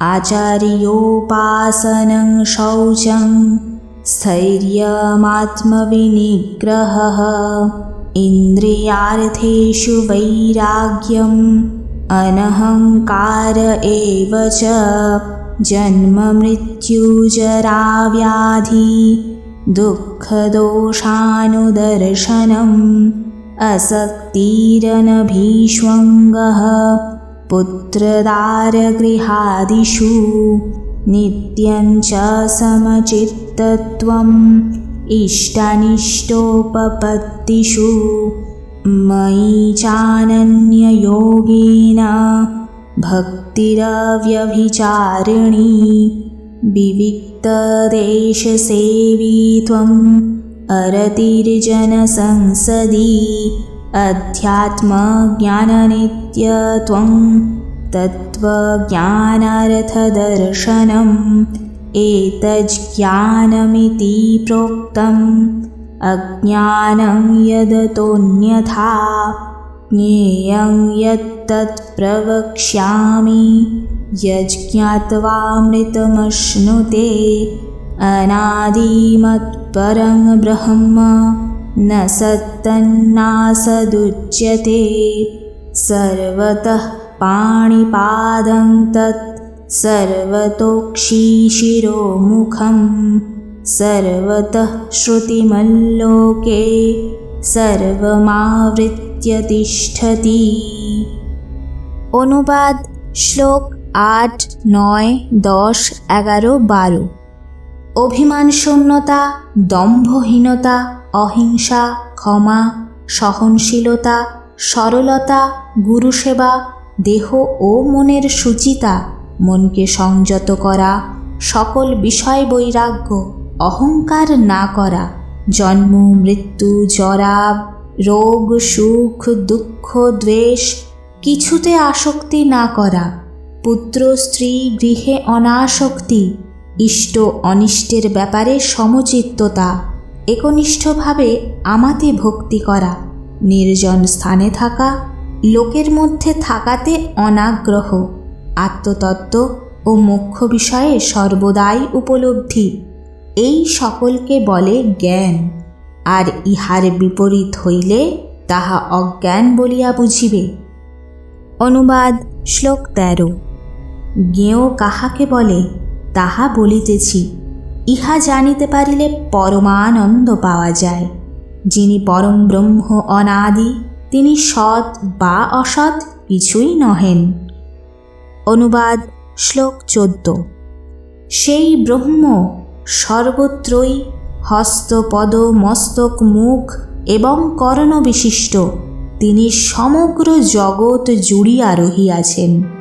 आचार्योपासनं शौचं स्थैर्यमात्मविनिग्रहः। इन्द्रियार्थेषु वैराग्यम् अनहङ्कार एव च। जन्ममृत्युजराव्याधि दुःखदोषानुदर्शनम् असक्तिरनभीष्वङ्गः पुत्रदारगृहादिषु नित्यं च समचित्तत्वम् इष्टनिष्टोपपत्तिषु मयि चानन्ययोगेन भक्तिरव्यभिचारिणी विविक्तदेशसेवी त्वम् अरतिर्जनसंसदि अध्यात्मज्ञाननित्यत्वं तत्त्वज्ञानार्थदर्शनम् एतज्ज्ञानमिति प्रोक्तम् अज्ञानं यदतोऽन्यथा ज्ञेयं यत्तत् प्रवक्ष्यामि यज्ज्ञात्वामृतमश्नुते अनादिमत्परं ब्रह्म न सत्तन्नासदुच्यते सर्वतः पाणिपादं तत् सर्वतोक्षिशिरोमुखं सर्वतः श्रुतिमल्लोके सर्वमावृत्य तिष्ठति অনুবাদ শ্লোক আট নয় দশ এগারো বারো অভিমান শূন্যতা দম্ভহীনতা অহিংসা, ক্ষমা, সহনশীলতা, সরলতা, গুরুসেবা, দেহ ও মনের সুচিতা, মনকে সংযত করা, সকল বিষয় বৈরাগ্য, অহংকার না করা, জন্ম, মৃত্যু, জরা, রোগ, সুখ, দুঃখ, দ্বেষ, কিছুতে আসক্তি না করা, পুত্র, স্ত্রী, গৃহে অনাসক্তি, ইষ্ট, অনিষ্টের ব্যাপারে সমচিত্ততা একনিষ্ঠভাবে আমাতে ভক্তি করা, নির্জন স্থানে থাকা, লোকের মধ্যে থাকাতে অনাগ্রহ, আত্মতত্ত্ব ও মুখ্য বিষয়ে সর্বদাই উপলব্ধি। এই সকলকে বলে জ্ঞান, আর ইহার বিপরীত হইলে তাহা অজ্ঞান বলিয়া বুঝিবে। অনুবাদ, শ্লোক তেরো। জ্ঞেয় কাহাকে বলে, তাহা বলিতেছি। ইহা জানিতে পারিলে পরমানন্দ পাওয়া যায়। যিনি পরম ব্রহ্ম অনাদি, তিনি সৎ বা অসৎ কিছুই নহেন। অনুবাদ, শ্লোক চোদ্দ। সেই ব্রহ্ম সর্বত্রই হস্তপদ, মস্তক, মুখ এবং করণ বিশিষ্ট তিনি সমগ্র জগৎ জুড়িয়া রহিয়াছেন।